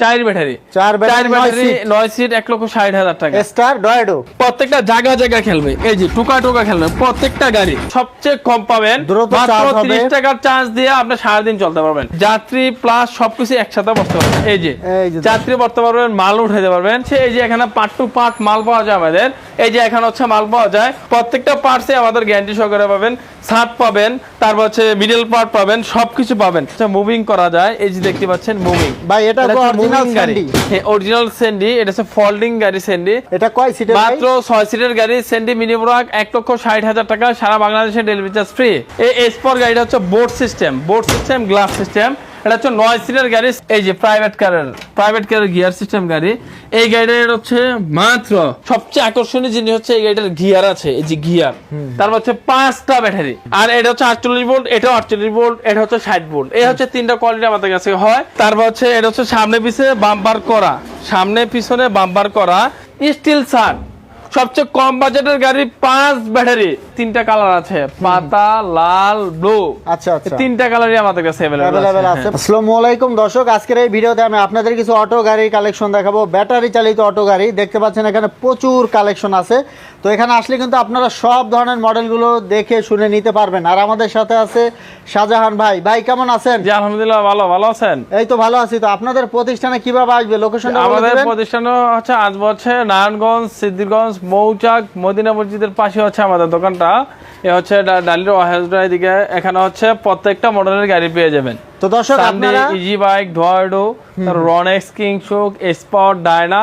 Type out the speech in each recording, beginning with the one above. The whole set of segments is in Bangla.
চার ব্যাটারি। চার ব্যাটারি, নয় সিট। এক লক্ষ ষাট হাজার টাকা। স্টার ডয়েডো প্রত্যেকটা জায়গা জায়গা খেলবে। এই যে টুকা টুকা খেলবে প্রত্যেকটা গাড়ি। সবচেয়ে কম পাবেন মাত্র charge টাকার চার্জ দিয়ে আপনি সারাদিন চলতে পারবেন। যাত্রী প্লাস সবকিছু একসাথে বসতে পারবেন। এই যে এই যে যাত্রী বসতে পারবেন মাল উঠাতে পারবেন। সে এই যে এখানে পার্ট টু পার্ট মাল পাওয়া যায় আমাদের। এই যে এখানে হচ্ছে মাল পাওয়া যায়। প্রত্যেকটা পার্টসে আমাদের গ্যারান্টি সহকারে পাবেন। ছাদ পাবেন তারপর হচ্ছে মিডল পার্ট পাবেন সবকিছু পাবেন। মুভিং করা যায়। এই যে দেখতে পাচ্ছেন মুভিং ভাই এটা অরিজিনাল গাড়ি হ্যাঁ অরিজিনাল এটা হচ্ছে ফোল্ডিং গাড়ি সেন্ডি এটা কয় সিটের মাত্র ছয় সিটের গাড়ি সেন্ডি মিনিমুরাক এক লক্ষ ষাট হাজার টাকা সারা বাংলাদেশে ডেলিভারি চার্জ ফ্রি এই এসপর গাড়িটা হচ্ছে board system board system glass system এটা হচ্ছে নয় সিটের গাড়ি, এই যে প্রাইভেট কারের প্রাইভেট কারের গিয়ার সিস্টেম গাড়ি। এই গাড়িটার হচ্ছে মাত্র সবচেয়ে আকর্ষণীয় জিনিস হচ্ছে এই গাড়িটার গিয়ার আছে, এই যে গিয়ার তারপর হচ্ছে পাঁচটা ব্যাটারি আর এটা হচ্ছে আটচল্লিশ ভোল্ট এটা আটচল্লিশ ভোল্ট এটা হচ্ছে ষাট ভোল্ট এই হচ্ছে তিনটা কোয়ালিটি আমাদের কাছে হয়। তারপর হচ্ছে এটা হচ্ছে সামনে পিছে বাম্পার করা, সামনে পিছনে বাম্পার করা। স্টিল শার্ট সবচেয়ে কম বাজেটের গাড়ি পাঁচ ব্যাটারি তিনটা কালার আছে পাতা লাল ব্লু। আচ্ছা আচ্ছা। তিনটা কালারই আমাদের কাছে অ্যাভেলেবেল আছে। আসসালামু আলাইকুম দর্শক আজকের এই ভিডিওতে আমি আপনাদের কিছু অটো গাড়ির কালেকশন দেখাবো। ব্যাটারি চালিত অটো গাড়ি দেখতে পাচ্ছেন এখানে প্রচুর কালেকশন আছে। তো এখানে আসলে কিন্তু আপনারা সব ধরনের মডেলগুলো দেখে শুনে নিতে পারবেন। আর আমাদের সাথে আছে শাহজাহান ভাই। ভাই কেমন আছেন? জি আলহামদুলিল্লাহ ভালো। ভালো আছেন? এই তো ভালো আছি। তো আপনাদের প্রতিষ্ঠানে কীভাবে আসবে? লোকেশনটা আমাদের প্রতিষ্ঠান হচ্ছে আজ হচ্ছে নারায়ণগঞ্জ সিদ্ধিরগঞ্জ মৌচাক মদিনা মসজিদের পাশে হচ্ছে আমাদের দোকানটা। এ হচ্ছে ডালির ওয়াহেজডা এদিকে। এখানে হচ্ছে প্রত্যেকটা মডেলের গাড়ি পেয়ে যাবেন। তো দর্শক আপনারা ইজি বাইক ডোয়ার্ডো রনেক্স কিং শুক স্পট ডায়না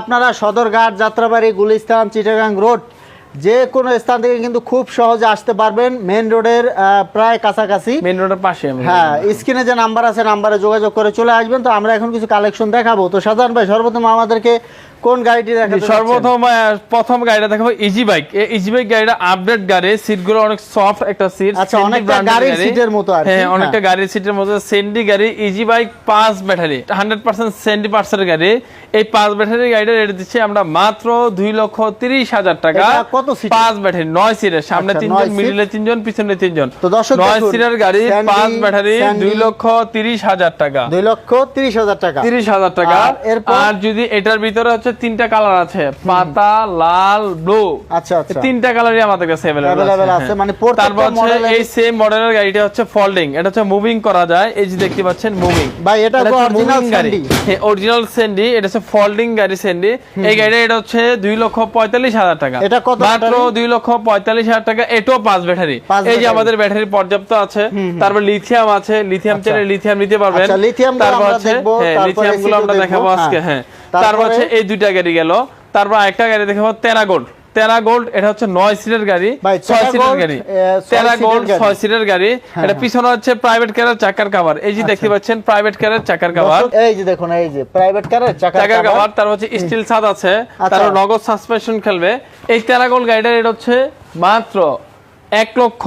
আপনারা সদরঘাট যাত্রাবাড়ি গুলিস্তান চিটাগাং রোড যে কোনো স্থান থেকে কিন্তু খুব সহজে আসতে পারবেন মেন রোডের প্রায় কাছাকাছি। মেন রোডের পাশে হ্যাঁ স্ক্রিনে যে নাম্বার আছে নাম্বারে যোগাযোগ করে চলে আসবেন। তো আমরা এখন কিছু কালেকশন দেখাবো। তো সাধারণ ভাই সর্বপ্রথম আমাদেরকে কোন গাড়িটি দেখাতে? সর্বপ্রথম প্রথম গাড়িটা দেখাবো ইজি বাইক এই ইজি বাইক গাড়িটা আপডেট গাড়ি সিটগুলো অনেক সফট একটা সিট আচ্ছা, অনেকটা গাড়ির সিটের মতো আর হ্যাঁ অনেকটা হ্যাঁ। গাড়ির সিটের মতো। সেন্ডি গাড়ি ইজি বাইক পাঁচ battery hundred percent Sandy percent গাড়ি। এই পাঁচ ব্যাটারি গাড়িটা রেট দিচ্ছি আমরা মাত্র দুই লক্ষ তিরিশ হাজার টাকা। কত সিট পাঁচ ব্যাটারি নয় সিটের সামনে তিনজন। মিডিলে তিনজন পিছনে তিনজন। তো দর্শক নয় দেখুন, সিটের গাড়ি পাঁচ ব্যাটারি স্যান্ডি। দুই লক্ষ তিরিশ হাজার টাকা। দুই লক্ষ তিরিশ হাজার টাকা। তিরিশ হাজার টাকা। আর আর যদি এটার ভিতরে হচ্ছে তিনটা কালার আছে পাতা লাল ব্লু আচ্ছা আচ্ছা। তিনটা কালারই আমাদের কাছে Available আছে হ্যাঁ। মানে তারপর হচ্ছে এই সেম মডেলের গাড়িটা হচ্ছে ফোল্ডিং এটা হচ্ছে মুভিং করা যায় এই যে দেখতে পাচ্ছেন মুভিং ভাই, এটা original গাড়ি। হ্যাঁ অরিজিনাল সেন্ডি এটা হচ্ছে ফোল্ডিং গাড়ি সেন্ডি এই গাড়িটা এটা হচ্ছে দুই লক্ষ পঁয়তাল্লিশ হাজার টাকা। এটা কত মাত্র ব্যাটারি? দুই লক্ষ পঁয়তাল্লিশ হাজার টাকা এটাও পাঁচ ব্যাটারি। এই যে আমাদের ব্যাটারি পর্যাপ্ত আছে তারপর লিথিয়াম আছে লিথিয়াম আচ্ছা। চাইলে লিথিয়াম নিতে পারবেন। আচ্ছা, তারপর আমরা দেখব, হ্যাঁ লিথিয়ামগুলো আমরা দেখাবো। আজকে হ্যাঁ। তারপর হচ্ছে এই দুইটা গাড়ি গেল। তারপর একটা গাড়ি দেখাবো তেরা গোল্ড তেরা গোল্ড এটা হচ্ছে নয় সিটের গাড়ি ছয় সিটের গাড়ি। তেরা গোল্ড। ছয় সিটের গাড়ি। এটা হ্যাঁ। পিছনে হচ্ছে প্রাইভেট কারের চাকার কাভার এই যে দেখতে পাচ্ছেন প্রাইভেট কারের চাকার কাভার এই যে দেখুন এই যে প্রাইভেট কারের চাকার কাভার তার হচ্ছে স্টিল ছাদ আছে। আচ্ছা। তারপর নগদ সাসপেনশন খেলবে। এই তেরা গোল্ড গাড়িটার রেট হচ্ছে মাত্র এক লক্ষ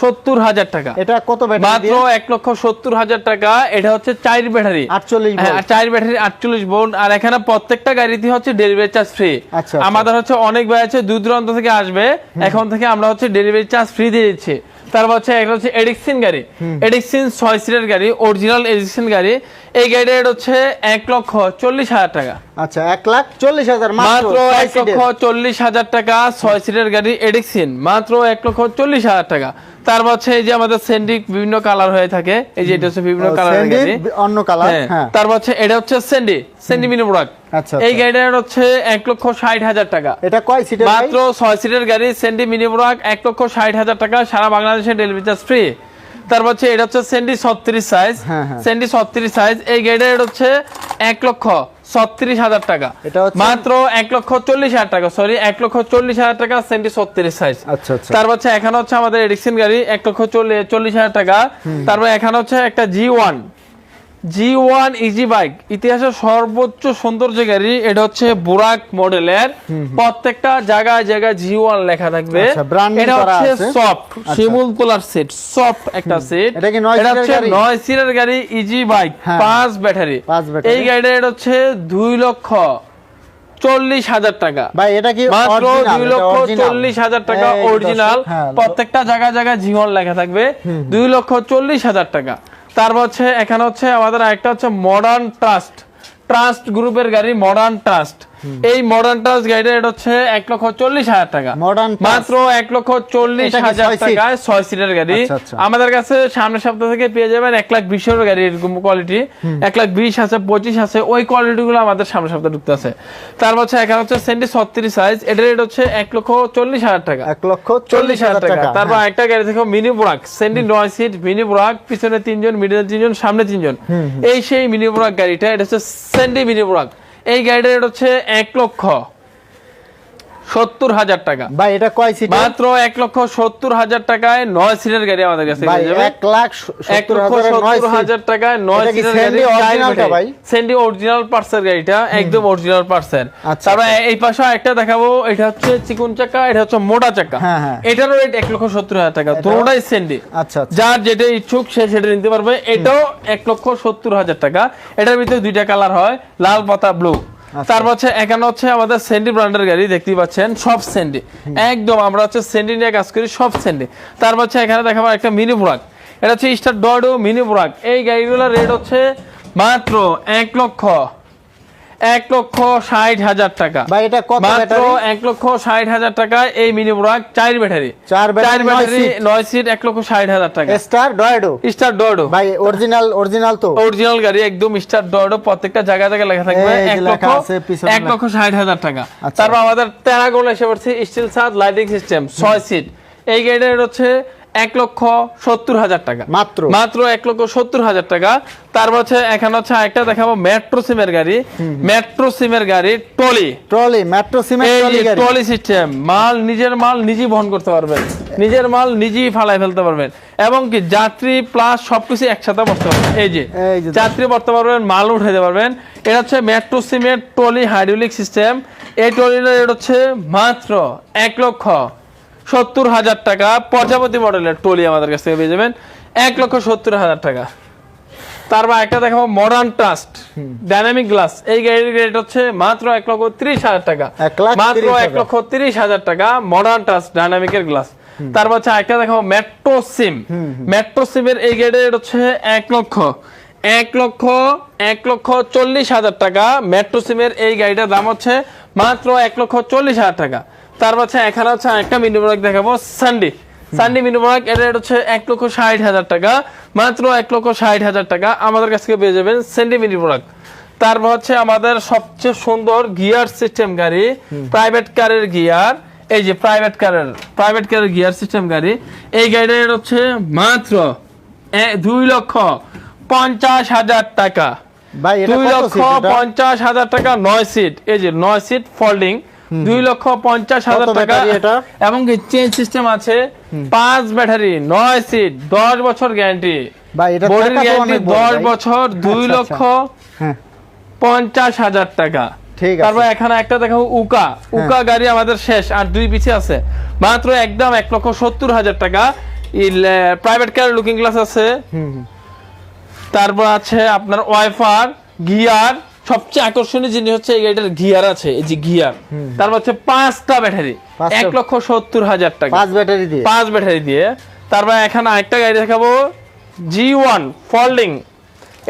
সত্তর হাজার টাকা। এটা কত ব্যাটারি মাত্র এক লক্ষ সত্তর হাজার টাকা। এটা হচ্ছে চার ব্যাটারি। 48 হ্যাঁ, আর চার ব্যাটারি আটচল্লিশ বোন আর এখানে প্রত্যেকটা গাড়িতে হচ্ছে ডেলিভারি চার্জ ফ্রি। আমাদের হচ্ছে অনেক ভাই আছে দূর দূরান্ত থেকে আসবে। এখন থেকে আমরা হচ্ছে ডেলিভারি চার্জ ফ্রি দিয়ে দিচ্ছি। তারপর হচ্ছে একটা হচ্ছে এডিক্সিন গাড়ি। এডিক্সিন ছয় সিটের গাড়ি অরিজিনাল এডিক্সিন গাড়ি। এই গাড়ির রেট হচ্ছে এক লক্ষ চল্লিশ হাজার টাকা। আচ্ছা এক লাখ চল্লিশ হাজার মাত্র এক লক্ষ চল্লিশ হাজার টাকা ছয় সিটের গাড়ি এডিক্সিন মাত্র এক লক্ষ চল্লিশ হাজার টাকা। তারপর হচ্ছে এই যে আমাদের সেন্ডিক বিভিন্ন কালার হয়ে থাকে। এই যে এটা হচ্ছে বিভিন্ন কালার অন্য কালার তারপর হচ্ছে এটা হচ্ছে সেন্ডি সেন্ডি মিনি প্রোডাক্ট এই আচ্ছা। গাড়িটার হচ্ছে এক লক্ষ ষাট হাজার টাকা। এটা কয় সিটের মাত্র ছয় সিটের গাড়ি সেন্ডি মিনি প্রোডাক্ট এক লক্ষ ষাট হাজার টাকা সারা বাংলাদেশে ডেলিভারি চার্জ ফ্রি তারপর হচ্ছে এটা হচ্ছে সেন্ডি ছত্রিশ সাইজ। সেন্ডি ছত্রিশ সাইজ এই গাড়িটার হচ্ছে এক লক্ষ ছত্রিশ হাজার টাকা। মাত্র এক লক্ষ চল্লিশ হাজার টাকা সরি এক লক্ষ চল্লিশ হাজার টাকা সেন্টি ছত্রিশ সাইজ আচ্ছা আচ্ছা। তারপর হচ্ছে এখানে হচ্ছে আমাদের এডিকশন গাড়ি এক লক্ষ চল্লিশ চল্লিশ হাজার টাকা। তারপর এখানে হচ্ছে একটা G one G one easy bike ইতিহাসের সর্বোচ্চ সৌন্দর্য গাড়ি এটা হচ্ছে বুরাক মডেলের প্রত্যেকটা জায়গায় জায়গায় জি ওয়ান লেখা থাকবে। আচ্ছা, এটা হচ্ছে সফট শিমুল তোলার সেট সফট একটা সেট এটা হচ্ছে? নয় সিটের গাড়ি ইজি বাইক হ্যাঁ। পাঁচ ব্যাটারি। এই গাড়িটার রেট হচ্ছে দুই লক্ষ চল্লিশ হাজার টাকা। ভাই এটা কি মাত্র দুই লক্ষ চল্লিশ হাজার টাকা অরিজিনাল হ্যাঁ, প্রত্যেকটা জায়গায় জায়গায় জীবন লেখা থাকবে। দুই লক্ষ চল্লিশ হাজার টাকা। তারপর হচ্ছে এখানে হচ্ছে আমাদের একটা হচ্ছে মডার্ন ট্রাস্ট ট্রাস্ট গ্রুপের গাড়ি মডার্ন ট্রাস্ট এই মডার্ন ট্রাস্ট গাড়িটা এটা হচ্ছে এক লক্ষ চল্লিশ হাজার টাকা। Trust। মাত্র এক লক্ষ চল্লিশ হাজার টাকায় ছয় সিটের গাড়ি। আচ্ছা, আচ্ছা। আমাদের কাছে সামনের সপ্তাহ থেকে পেয়ে যাবেন এক লাখ বিশের গাড়ি এরকম কোয়ালিটি এক লাখ বিশ আছে পঁচিশ আছে ওই কোয়ালিটি গুলো আমাদের সামনের সপ্তাহে ঢুকতে আছে। তারপর হচ্ছে এখানে হচ্ছে সেন্টি ছত্রিশ সাইজ এটার রেট হচ্ছে এক লক্ষ চল্লিশ হাজার টাকা। এক লক্ষ চল্লিশ হাজার টাকা। তারপর হ্যাঁ। একটা গাড়ি থেকে মিনি ব্রাক সেন্টি নয় সিট মিনি ব্রাক পিছনে তিনজন মিডিল তিনজন সামনে তিনজন। এই সেই মিনি ব্রাক গাড়িটা এটা হচ্ছে সেন্টি মিনি ব্রাক এই গাড়িটার হচ্ছে এক লক্ষ। সত্তর হাজার টাকা। ভাই এটা কয় সিট মাত্র এক লক্ষ সত্তর হাজার টাকায় নয় সিটের গাড়ি আমাদের কাছে। এক লাখ এক লক্ষ সত্তর হাজার টাকায় নয় সিটের গাড়ি parts এর গাড়িটা একদম অরিজিনাল আচ্ছা, তারপর এই পাশে একটা দেখাবো এটা হচ্ছে চিকুন চাকা এটা হচ্ছে মোটা চাকা। হ্যাঁ, হ্যাঁ। এটারও রেট এক লক্ষ সত্তর হাজার টাকা দুটোটাই সেন্ডি আচ্ছা আচ্ছা। যার যেটা ইচ্ছুক সে সেটা নিতে পারবে। এটাও এক লক্ষ সত্তর হাজার টাকা। এটার ভিতরে দুইটা কালার হয় লাল পাতা ব্লু আচ্ছা। তারপর হচ্ছে এখানে হচ্ছে আমাদের সেন্ডি ব্র্যান্ডের গাড়ি দেখতেই পাচ্ছেন সব সেন্ডি একদম আমরা হচ্ছে সেন্ডি নিয়ে কাজ করি সব সেন্ডি তারপর হচ্ছে এখানে দেখাবো একটা মিনি ব্রাক এটা হচ্ছে স্টার ডডো মিনি ব্রাক এই গাড়িগুলোর রেট হচ্ছে মাত্র এক লক্ষ এক লক্ষ ষাট হাজার টাকা। ভাই এটা কত ব্যাটারি? এক লক্ষ ষাট হাজার টাকা এই মিনি চার ব্যাটারি। চার ব্যাটারি, নয় সিট এক লক্ষ ষাট হাজার টাকা। স্টার ডয়েডো স্টার ডডো ভাই অরিজিনাল অরিজিনাল তো। অরিজিনাল গাড়ি একদম স্টার ডডো প্রত্যেকটা জায়গা জায়গায় লেখা থাকবে। এক লক্ষ এক লক্ষ ষাট হাজার টাকা। আচ্ছা। তারপর আমাদের প্যারাগন এসে পড়ছে স্টিল সাত লাইটিং সিস্টেম ছয় সিট এই গাড়িটার হচ্ছে এক লক্ষ সত্তর হাজার টাকা। মাত্র? মাত্র এক লক্ষ সত্তর হাজার টাকা। তারপর হচ্ছে এখানে হচ্ছে একটা দেখাবো মেট্রো সিমের গাড়ি। মেট্রো সিমের গাড়ি টলি ট্রলি মেট্রো এই ট্রলি ট্রলি সিস্টেম মাল নিজের মাল নিজেই বহন করতে পারবেন। নিজের মাল নিজেই ফালাই ফেলতে পারবেন। এবং কি যাত্রী প্লাস সবকিছু একসাথে বসতে পারবেন। এই যে যাত্রী বসতে পারবেন মাল উঠাইতে পারবেন। এটা হচ্ছে মেট্রো সিমের ট্রলি হাইড্রোলিক সিস্টেম এই ট্রলির রেট হচ্ছে মাত্র এক লক্ষ সত্তর হাজার টাকা। প্রজাপতি মডেলের ট্রলি আমাদের কাছ থেকে পেয়ে যাবেন। এক লক্ষ সত্তর হাজার টাকা। তারপর একটা দেখাবো মডার্ন ট্রাস্ট ডাইনামিক গ্লাস এই গাড়ির রেট হচ্ছে মাত্র এক লক্ষ ত্রিশ হাজার টাকা। মাত্র এক লক্ষ তিরিশ হাজার টাকা মডার্ন ট্রাস্ট ডাইনামিকের গ্লাস তারপর হচ্ছে একটা দেখাবো মেট্রো সিম মেট্রো সিমের এই গাড়ির রেট হচ্ছে এক লক্ষ। এক লক্ষ এক লক্ষ চল্লিশ হাজার টাকা। মেট্রো সিমের এই গাড়িটার দাম হচ্ছে মাত্র এক লক্ষ চল্লিশ হাজার টাকা। তারপর হচ্ছে এখানে হচ্ছে একটা মিনি ব্লক দেখাবো সানডে সানডে মিনি ব্লক এর হচ্ছে এক লক্ষ ষাট হাজার টাকা মাত্র এক লক্ষ ষাট হাজার টাকা আমাদের কাছ থেকে পেয়ে যাবেন সেন্ডি মিনি ব্লক তারপর হচ্ছে আমাদের সবচেয়ে সুন্দর গিয়ার সিস্টেম গাড়ি প্রাইভেট কারের গিয়ার এই যে প্রাইভেট কারের প্রাইভেট কারের গিয়ার সিস্টেম গাড়ি এই রেট হচ্ছে মাত্র দুই লক্ষ পঞ্চাশ হাজার টাকা। দুই লক্ষ পঞ্চাশ হাজার টাকা নয় সিট এই যে নয় সিট ফোল্ডিং দুই লক্ষ পঞ্চাশ হাজার টাকা। এবং চেঞ্জ সিস্টেম আছে পাঁচ ব্যাটারি নয় সিট দশ বছর গ্যারান্টি। বডির গ্যারান্টি দশ বছর দুই আচ্ছা, লক্ষ হ্যাঁ। পঞ্চাশ হাজার টাকা। ঠিক তারপর এখানে একটা দেখাবো উকা। উকা গাড়ি আমাদের শেষ আর দুই পিছে আছে। মাত্র একদম এক লক্ষ সত্তর হাজার টাকা। প্রাইভেট কার লুকিং গ্লাস আছে। তারপর আছে আপনার ওয়াইফার গিয়ার সবচেয়ে আকর্ষণীয় জিনিস হচ্ছে এই গাড়িটার গিয়ার আছে এই যে গিয়ার। তারপর হচ্ছে পাঁচটা ব্যাটারি এক লক্ষ সত্তর হাজার টাকা। পাঁচ ব্যাটারি দিয়ে। পাঁচ ব্যাটারি দিয়ে। তারপর এখানে আরেকটা গাড়ি দেখাবো জি ওয়ান ফোল্ডিং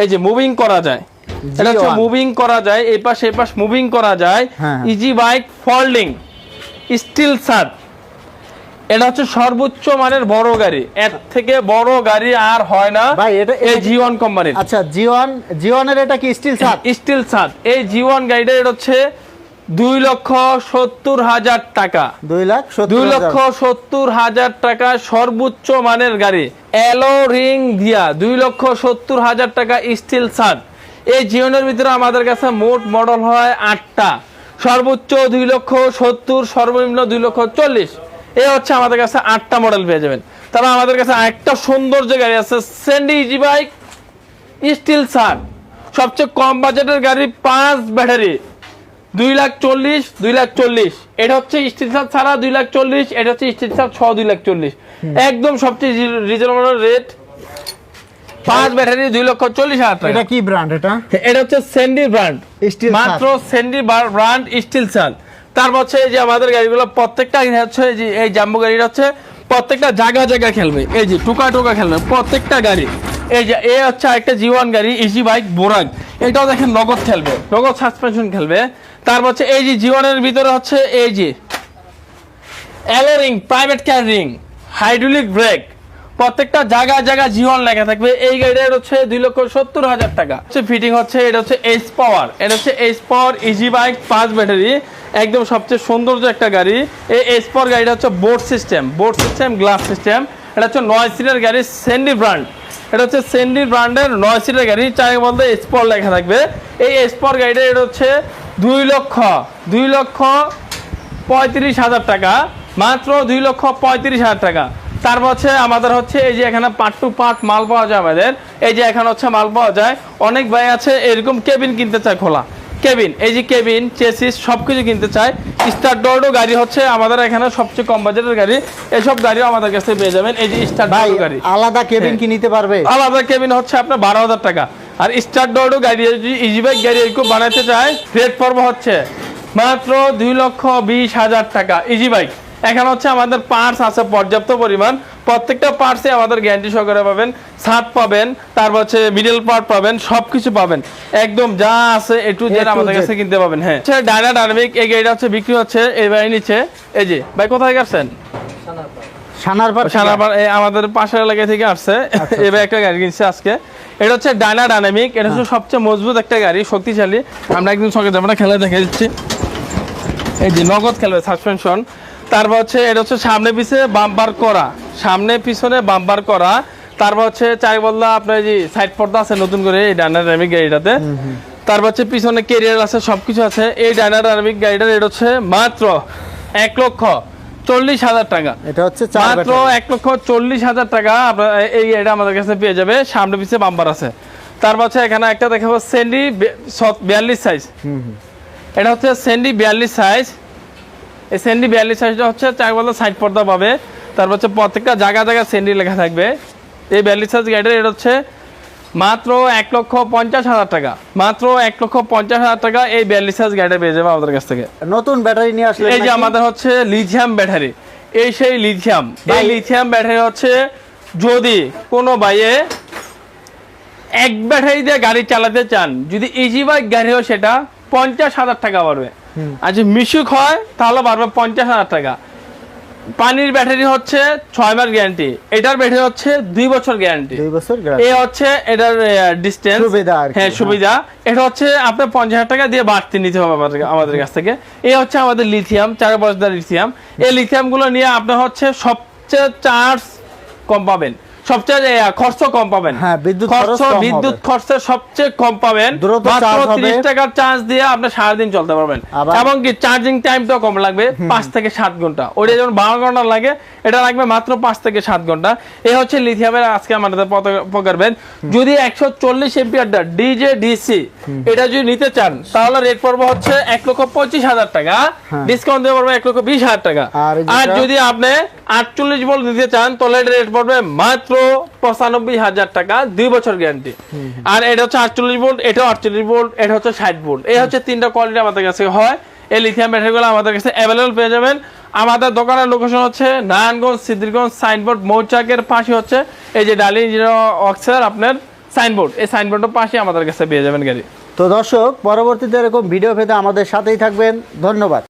এই যে মুভিং করা যায়। এটা হচ্ছে মুভিং করা যায় এই পাশ এই পাশ মুভিং করা যায়। ইজি বাইক ফোল্ডিং স্টিল সার এটা হচ্ছে সর্বোচ্চ মানের বড় গাড়ি। এর থেকে বড় গাড়ি আর হয় না ভাই, এটা- এই এটা- জি কোম্পানির আচ্ছা জিওয়ান জিওয়ানের এটা কি স্টিল সাত স্টিল সাত এই জি ওয়ান গাড়িটা এটা হচ্ছে দুই লক্ষ সত্তর হাজার টাকা। দুই লাখ দুই লক্ষ সত্তর হাজার টাকা সর্বোচ্চ মানের গাড়ি। এলো রিং দিয়া দুই লক্ষ সত্তর হাজার টাকা স্টিল সার। এই জিওনের ভিতরে আমাদের কাছে মোট মডেল হয় আটটা। সর্বোচ্চ দুই লক্ষ সত্তর সর্বনিম্ন দুই লক্ষ চল্লিশ। এই হচ্ছে আমাদের কাছে আটটা মডেল পেয়ে যাবেন। তবে আমাদের কাছে একটা সুন্দর যে গাড়ি আছে স্যান্ডি ইজি বাইক স্টিল সার সবচেয়ে কম বাজেটের গাড়ি পাঁচ ব্যাটারি দুই লাখ চল্লিশ দুই লাখ চল্লিশ। এটা হচ্ছে স্টিল সার ছাড়া দুই লাখ চল্লিশ এটা হচ্ছে স্টিল সার ছ দুই লাখ চল্লিশ। একদম সবচেয়ে রিজনেবল রেট পাঁচ ব্যাটারি দুই লক্ষ চল্লিশ হাজার টাকা। এটা কি ব্র্যান্ড এটা? এটা হচ্ছে স্যান্ডি ব্র্যান্ড মাত্র স্যান্ডি ব্র্যান্ড স্টিল সাল তারপর হচ্ছে এই যে আমাদের গাড়িগুলো, প্রত্যেকটা হচ্ছে এই যে এই জাম্বো গাড়িটা হচ্ছে প্রত্যেকটা জায়গা জায়গা খেলবে। এই যে টুকা টুকা খেলবে প্রত্যেকটা গাড়ি। এই যে এ হচ্ছে একটা জিওয়ান গাড়ি ইজি বাইক বোরাক এটাও দেখেন নগদ খেলবে, নগদ সাসপেনশন খেলবে। তারপর হচ্ছে এই যে জীবনের ভিতরে হচ্ছে এই যে অ্যালোরিং private car ring hydraulic brake প্রত্যেকটা জায়গা জায়গা জীবন লেখা থাকবে। এই গাড়িটার হচ্ছে দুই লক্ষ সত্তর হাজার টাকা। ফিটিং হচ্ছে, এটা হচ্ছে এইচ পাওয়ার এটা হচ্ছে এইচ পাওয়ার ইজি বাইক পাঁচ ব্যাটারি একদম সবচেয়ে সৌন্দর্য একটা গাড়ি। এই এইচ পাওয়ার গাড়িটা হচ্ছে board system board system glass system এটা হচ্ছে নয় সিটের গাড়ি সেন্ডি ব্র্যান্ড এটা হচ্ছে সেন্ডি ব্র্যান্ডের নয় সিটের গাড়ি চাই বলতে স্পর লেখা থাকবে। এই স্পর গাড়িটা, এটা হচ্ছে দুই লক্ষ দুই লক্ষ পঁয়ত্রিশ হাজার টাকা। মাত্র দুই লক্ষ পঁয়ত্রিশ হাজার টাকা। তারপর হচ্ছে আমাদের হচ্ছে এই যে এখানে পার্ট টু পার্ট মাল পাওয়া যায় আমাদের। এই যে এখানে হচ্ছে মাল পাওয়া যায়। অনেক ভাই আছে এরকম কেবিন কিনতে চায় খোলা। কেবিন এই যে কেবিন চেসিস সব কিছু কিনতে চায়। স্টার ডোরও গাড়ি হচ্ছে আমাদের এখানে সবচেয়ে কম বাজেটের গাড়ি। এসব গাড়িও আমাদের কাছে পেয়ে যাবেন। এই যে স্টার ডোর গাড়ি। আলাদা কেবিন হ্যাঁ। কি নিতে পারবে? আলাদা কেবিন হচ্ছে আপনার বারো হাজার টাকা। আর স্টার ডোরও গাড়ি যদি ইজি বাইক গাড়ি এরকম বানাতে চায় রেট পর্ব হচ্ছে মাত্র দুই লক্ষ বিশ হাজার টাকা। ইজি বাইক এখানে হচ্ছে আমাদের পার্টস আছে পর্যাপ্ত পরিমাণ। প্রত্যেকটা পার্টসে আমাদের গ্যারান্টি সহকারে পাবেন। ছাদ পাবেন তারপর হচ্ছে মিডল পার্ট পাবেন সব কিছু পাবেন। একদম যা আছে এ টু জেড আমাদের কাছে কিনতে পাবেন হ্যাঁ। ডায়না ডায়নামিক এই গাড়িটা হচ্ছে বিক্রি হচ্ছে এই বাড়ি নিচে এই যে ভাই কোথায় গেছেন? আমাদের পাশের এলাকা থেকে আসছে। আচ্ছা, এবার একটা গাড়ি কিনছে আজকে। এটা হচ্ছে ডায়না ডাইনামিক এটা হচ্ছে সবচেয়ে মজবুত একটা গাড়ি শক্তিশালী। আমরা একদিন সঙ্গে আমরা খেলে দেখে দিচ্ছি। এই যে নগদ খেলবে সাসপেনশন তারপর হচ্ছে এটা হচ্ছে সামনে পিছে বাম্পার করা। সামনে পিছনে বাম্পার করা। তারপর হচ্ছে চাই বললা আপনার যে সাইড পর্দা আছে নতুন করে এই ডাইনামিক গাড়িটাতে। তারপর হচ্ছে পিছনে কেরিয়ার আছে সবকিছু আছে। এই ডাইনামিক গাড়িটার এটা হচ্ছে মাত্র এক লক্ষ চল্লিশ হাজার টাকা। এটা হচ্ছে মাত্র এক লক্ষ চল্লিশ হাজার টাকা আপনার এই আমাদের কাছে পেয়ে যাবে। সামনে বাম্পার আছে। তারপর হচ্ছে এখানে একটা দেখাবো সেন্ডি বিয়াল্লিশ সাইজ। এটা হচ্ছে সেন্ডি বিয়াল্লিশ সাইজ এই সেন্ডি বিয়াল্লিশ সাইজটা হচ্ছে চার বলতে সাইড পর্দা পাবে। তারপর হচ্ছে প্রত্যেকটা জায়গা জায়গা সেন্ডি লেখা থাকবে। এই বিয়াল্লিশ সাইজ গাড়িটার এটা হচ্ছে মাত্র এক লক্ষ পঞ্চাশ হাজার টাকা। মাত্র এক লক্ষ পঞ্চাশ হাজার টাকা এই বিয়াল্লিশ সাইজ গাড়িটা পেয়ে যাবে আমাদের কাছ থেকে। নতুন ব্যাটারি নিয়ে আসলে এই যে আমাদের হচ্ছে লিথিয়াম ব্যাটারি এই সেই লিথিয়াম এই লিথিয়াম ব্যাটারি হচ্ছে যদি কোনো বাইয়ে এক ব্যাটারি দিয়ে গাড়ি চালাতে চান যদি ইজি বাইক গাড়ি হয় সেটা পঞ্চাশ হাজার টাকা বাড়বে আর যদি মিশুক হয় তাহলে বাড়বে পঞ্চাশ হাজার টাকা। পানির ব্যাটারি হচ্ছে ছয় মাস গ্যারান্টি। এটার ব্যাটারি হচ্ছে দুই বছর গ্যারান্টি। দুই বছর এ হচ্ছে এটার ডিস্টেন্স সুবিধা হ্যাঁ হ্যাঁ। সুবিধা। এটা হচ্ছে আপনার পঞ্চাশ হাজার টাকা দিয়ে বাড়তি নিতে হবে আমাদের আমাদের কাছ থেকে। এ হচ্ছে আমাদের লিথিয়াম চার বছর লিথিয়াম এই লিথিয়ামগুলো নিয়ে আপনার হচ্ছে সবচেয়ে চার্জ কম পাবেন। সবচেয়ে খরচ কম পাবেন। হ্যাঁ, বিদ্যুৎ খরচ। বিদ্যুৎ সবচেয়ে কম পাবেন। মাত্র টাকার চার্জ দিয়ে আপনি চলতে পারবেন। এবং কি চার্জিং টাইমটাও কম লাগবে থেকে ঘণ্টা। ওটা যেমন বারো ঘণ্টা লাগে এটা লাগবে মাত্র থেকে ঘণ্টা। এই হচ্ছে লিথিয়ামের আজকে আমাদের যদি একশো চল্লিশ এমপিয়ারটা ডিজে ডিসি এটা যদি নিতে চান তাহলে রেট পড়বে হচ্ছে এক লক্ষ পঁচিশ হাজার টাকা। হ্যাঁ। ডিসকাউন্ট দিয়ে পড়বে এক লক্ষ বিশ হাজার টাকা। আর আর যদি আপনি আটচল্লিশ ভোল্ট নিতে চান তাহলে রেট পড়বে মাত্র পঁচানব্বই হাজার টাকা দুই বছর গ্যারান্টি। আর এটা হচ্ছে আটচল্লিশ ভোল্ট এটাও আটচল্লিশ ভোল্ট এটা হচ্ছে ষাট ভোল্ট। এই হচ্ছে তিনটা কোয়ালিটি আমাদের কাছে হয়। এই লিথিয়াম ব্যাটারিগুলো আমাদের কাছে অ্যাভেলেবল পেয়ে যাবেন। আমাদের দোকানের লোকেশন হচ্ছে নারায়ণগঞ্জ সিদ্ধিরগঞ্জ সাইনবোর্ড মৌচাকের পাশে হচ্ছে এই যে ডালি অক্সার আপনার সাইনবোর্ড এই সাইনবোর্ডের পাশে আমাদের কাছে পেয়ে যাবেন গাড়ি। তো দর্শক পরবর্তীতে এরকম ভিডিও পেতে আমাদের সাথেই থাকবেন। ধন্যবাদ।